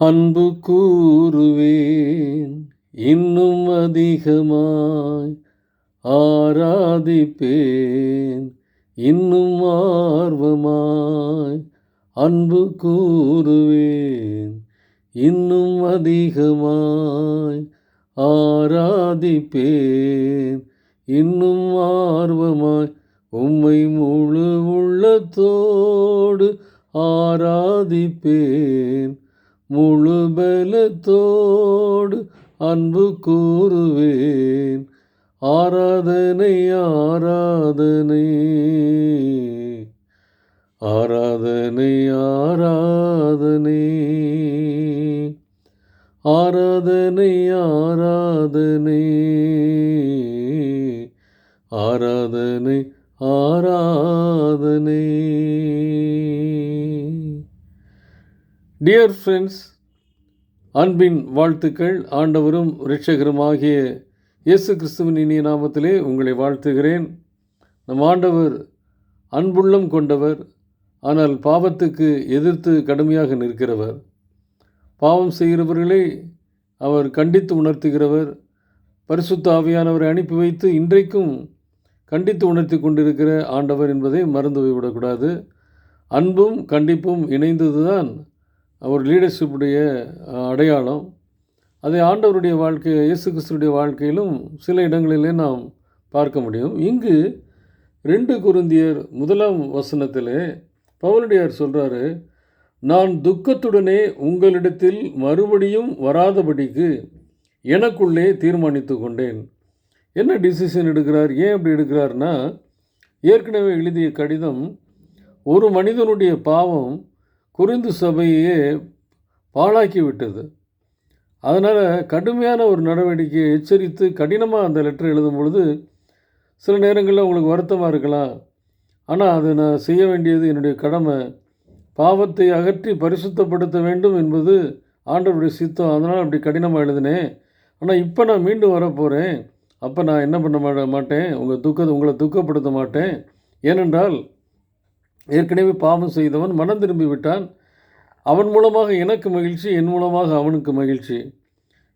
அன்பு கூறுவேன். இன்னும் அதிகமாய் ஆராதிப்பேன். இன்னும் ஆர்வமாய் அன்பு கூறுவேன். இன்னும் அதிகமாய் ஆராதிப்பேன். இன்னும் ஆர்வமாய் உம்மை முழு உள்ளத்தோடு ஆராதிப்பேன். முழு பலத்தோடு அன்பு கூறுவேன். ஆராதனை ஆராதனை. ஆராதனை ஆராதனை. ஆராதனை ஆராதனை. ஆராதனை ஆராதனை. டியர் ஃப்ரெண்ட்ஸ் அன்பின் வாழ்த்துக்கள். ஆண்டவரும் ஆகிய இயேசு கிறிஸ்துவின் இனிய நாமத்திலே உங்களை வாழ்த்துகிறேன். நம் ஆண்டவர் அன்புள்ளம் கொண்டவர் ஆனால் பாவத்துக்கு எதிர்த்து கடுமையாக நிற்கிறவர். பாவம் செய்கிறவர்களை அவர் கண்டித்து உணர்த்துகிறவர். பரிசுத்த ஆவியானவரை அனுப்பி வைத்து இன்றைக்கும் கண்டித்து உணர்த்தி கொண்டிருக்கிற ஆண்டவர் என்பதை மறந்து போய்விடக்கூடாது. அன்பும் கண்டிப்பும் இணைந்ததுதான் அவர் லீடர்ஷிப்புடைய அடையாளம். அதை ஆண்டவருடைய வாழ்க்கை இயேசு கிறிஸ்துடைய வாழ்க்கையிலும் சில இடங்களிலே நாம் பார்க்க முடியும். இங்கு ரெண்டு குருந்தியர் முதலாம் வசனத்திலே பவுலடியார் சொல்கிறாரு நான் துக்கத்துடனே உங்களிடத்தில் மறுபடியும் வராதபடிக்கு எனக்குள்ளே தீர்மானித்து கொண்டேன். என்ன டிசிஷன் எடுக்கிறார்? ஏன் அப்படி எடுக்கிறார்னா ஏற்கனவே எழுதிய கடிதம் ஒரு மனிதனுடைய பாவம் குறிந்து சபையே பாழாக்கி விட்டது. அதனால் கடுமையான ஒரு நடவடிக்கையை எச்சரித்து கடினமாக அந்த லெட்டர் எழுதும் பொழுது சில நேரங்களில் உங்களுக்கு வருத்தமாக இருக்கலாம். ஆனால் அதை நான் செய்ய வேண்டியது என்னுடைய கடமை. பாவத்தை அகற்றி பரிசுத்தப்படுத்த வேண்டும் என்பது ஆண்டவருடைய சித்தம். அதனால் அப்படி கடினமாக எழுதினேன். ஆனால் இப்போ நான் மீண்டும் வரப்போகிறேன் அப்போ நான் என்ன பண்ண மாட்டேன்? உங்கள் துக்கத்தை உங்களை துக்கப்படுத்த மாட்டேன். ஏனென்றால் ஏற்கனவே பாவம் செய்தவன் மனம் திரும்பி விட்டான் அவன் மூலமாக எனக்கு மகிழ்ச்சி என் மூலமாக அவனுக்கு மகிழ்ச்சி.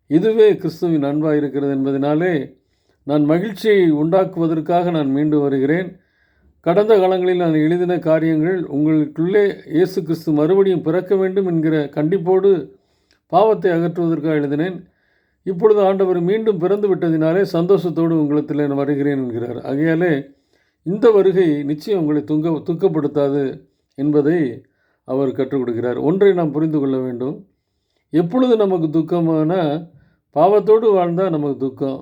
இதுவே கிறிஸ்துவின் அன்பாக இருக்கிறது என்பதனாலே நான் மகிழ்ச்சியை உண்டாக்குவதற்காக நான் மீண்டு வருகிறேன். கடந்த காலங்களில் நான் எழுதின காரியங்கள் உங்களுக்குள்ளே இயேசு கிறிஸ்து மறுபடியும் பிறக்க வேண்டும் என்கிற கண்டிப்போடு பாவத்தை அகற்றுவதற்காக எழுதினேன். இப்பொழுது ஆண்டவர் மீண்டும் பிறந்து விட்டதினாலே சந்தோஷத்தோடு உங்களிடத்தில் நான் வருகிறேன் என்கிறார். ஆகையாலே இந்த வருகை நிச்சயம் உங்களை துங்க துக்கப்படுத்தாது என்பதை அவர் கற்றுக் கொடுக்கிறார். ஒன்றை நாம் புரிந்து கொள்ள வேண்டும். எப்பொழுது நமக்கு துக்கமான பாவத்தோடு வாழ்ந்தால் நமக்கு துக்கம்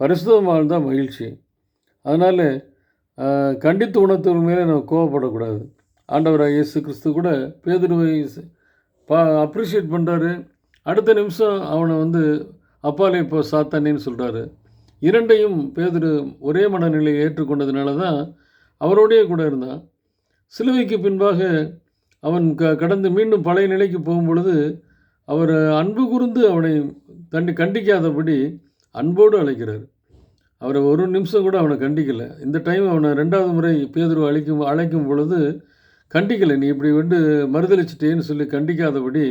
பரிசுத்தம் வாழ்ந்தால் மகிழ்ச்சி. அதனால் கண்டித்து உணர்த்தவர்கள் மேலே நம்ம கோவப்படக்கூடாது. ஆண்டவராக இயேசு கிறிஸ்து கூட பேதுருவை பா அப்ரிஷியேட் பண்ணுறாரு அடுத்த நிமிஷம் அவனை வந்து அப்பாலே இப்போ சாத்தானேன்னு சொல்கிறாரு இரண்டையும் பேதுரு ஒரே மனநிலையை ஏற்றுக்கொண்டதுனால தான் அவரோடையே கூட இருந்தான். சிலுவைக்கு பின்பாக அவன் க கடந்து மீண்டும் பழைய நிலைக்கு போகும்பொழுது அவர் அன்பு கூர்ந்து அவனை தண்டி கண்டிக்காதபடி அன்போடு அழைக்கிறார். அவரை ஒரு நிமிஷம் கூட அவனை கண்டிக்கலை. இந்த டைம் அவனை ரெண்டாவது முறை பேதுரு அழைக்கும் அழைக்கும் பொழுது கண்டிக்கலை நீ இப்படி வந்து மறுதளிச்சிட்டேன்னு சொல்லி கண்டிக்காதபடி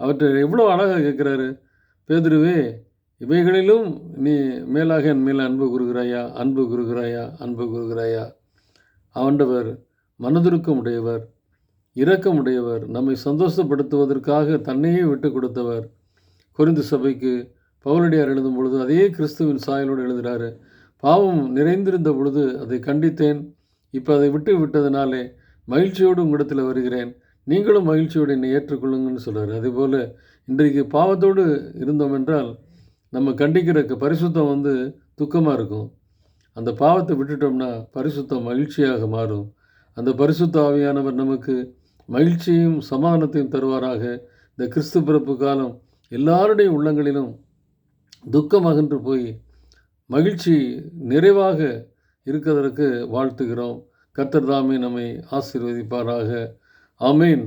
அவற்றை எவ்வளோ அழகாக கேட்குறாரு பேதுருவே இவைகளிலும் நீ மேலாக என் மேல் அன்பு கூறுகிறாயா? அன்பு கூறுகிறாயா? அன்பு கூறுகிறாயா? ஆண்டவர் மனதுருக்கம் உடையவர் இரக்கமுடையவர் நம்மை சந்தோஷப்படுத்துவதற்காக தன்னையே விட்டு கொடுத்தவர். குறிந்து சபைக்கு பவுலடியார் எழுதும் பொழுது அதே கிறிஸ்துவின் சாயலோடு எழுதுகிறாரு பாவம் நிறைந்திருந்த பொழுது அதை கண்டித்தேன். இப்போ அதை விட்டு விட்டதுனாலே மகிழ்ச்சியோடு உங்களிடத்தில் வருகிறேன். நீங்களும் மகிழ்ச்சியோடு என்னை ஏற்றுக்கொள்ளுங்கன்னு சொல்கிறார் அதேபோல் இன்றைக்கு பாவத்தோடு இருந்தோம் என்றால் நம்ம கண்டிக்கிற பரிசுத்தம் வந்து துக்கமாக இருக்கும். அந்த பாவத்தை விட்டுட்டோம்னா பரிசுத்தம் மகிழ்ச்சியாக மாறும். அந்த பரிசுத்த ஆவியானவர் நமக்கு மகிழ்ச்சியும் சமாதானத்தையும் தருவாராக. இந்த கிறிஸ்து பிறப்பு காலம் எல்லாருடைய உள்ளங்களிலும் துக்கம் அகன்று போய் மகிழ்ச்சி நிறைவாக இருக்கிறதற்கு வாழ்த்துகிறோம். கர்த்தர் தாமே நம்மை ஆசீர்வதிப்பாராக. அமேன்